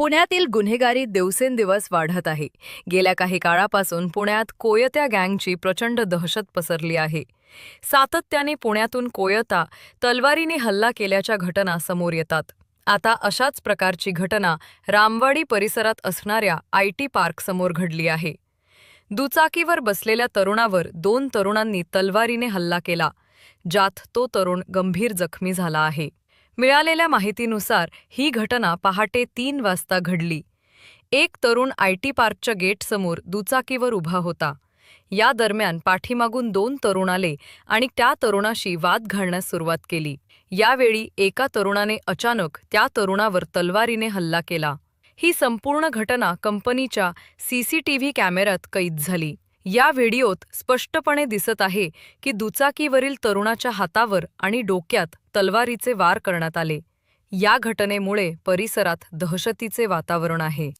पुण्यातील गुन्हेगारी दिवसेंदिवस वाढत आहे. गेल्या काही काळापासून पुण्यात कोयत्या गँगची प्रचंड दहशत पसरली आहे. सातत्याने पुण्यातून कोयता तलवारीने हल्ला केल्याच्या घटना समोर येतात. आता अशाच प्रकारची घटना रामवाडी परिसरात असणाऱ्या आय टी पार्कसमोर घडली आहे. दुचाकीवर बसलेल्या तरुणावर दोन तरुणांनी तलवारीने हल्ला केला ज्यात तो तरुण गंभीर जखमी झाला आहे. मिळालेल्या माहितीनुसार ही घटना पहाटे तीन वाजता घडली. एक तरुण आय टी पार्कच्या गेटसमोर दुचाकीवर उभा होता. या दरम्यान पाठीमागून दोन तरुण आले आणि त्या तरुणाशी वाद घालण्यास सुरुवात केली. यावेळी एका तरुणाने अचानक त्या तरुणावर तलवारीने हल्ला केला. ही संपूर्ण घटना कंपनीच्या सीसीटीव्ही कॅमेऱ्यात कैद झाली. या व्हिडिओत स्पष्टपणे दिसत आहे की दुचाकीवरील तरुणाच्या हातावर आणि डोक्यात तलवारीचे वार करण्यात आले. या घटनेमुळे परिसरात दहशतीचे वातावरण आहे.